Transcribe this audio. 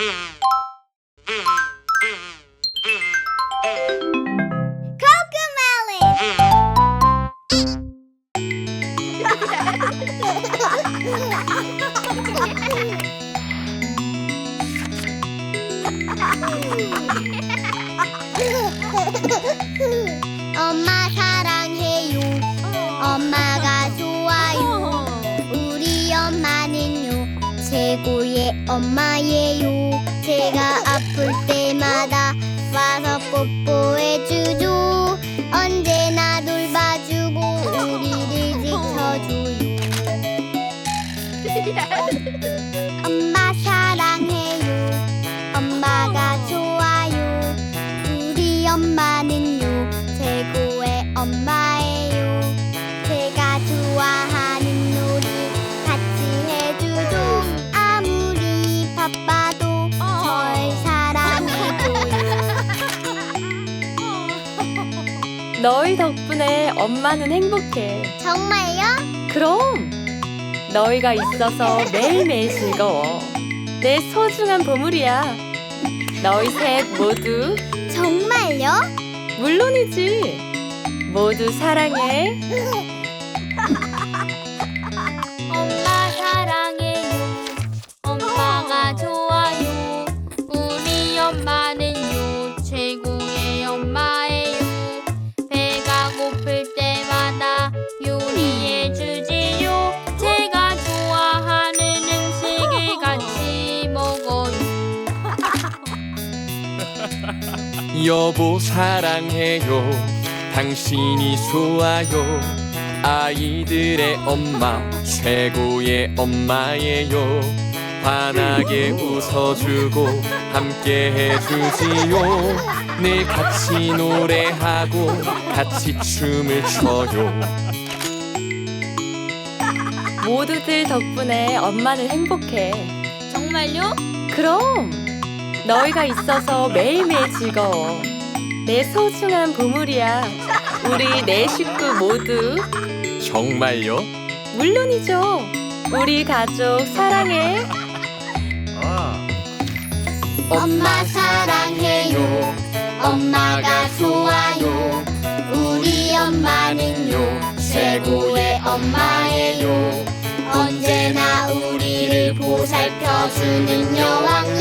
엄 엄마예요. 제가 아플 때마다 와서 뽀뽀해주죠. 언제나 돌봐주고 우리를 지켜줘요. 너희 덕분에 엄마는 행복해. 정말요? 그럼 너희가 있어서 매일매일 즐거워. 내 소중한 보물이야. 너희 셋 모두 정말요? 물론이지. 모두 사랑해. 여보 사랑해요. 당신이 좋아요. 아이들의 엄마 최고의 엄마예요. 환하게 웃어주고 함께 해주지요. 늘 같이 노래하고 같이 춤을 춰요. 모두들 덕분에 엄마는 행복해. 정말요? 그럼 너희가 있어서 매일매일 즐거워. 내 소중한 보물이야. 우리 네 식구 모두 정말요? 물론이죠. 우리 가족 사랑해. 엄마 사랑해요. 엄마가 좋아요. 우리 엄마는요 최고의 엄마예요. 언제나 우리를 보살펴주는 여왕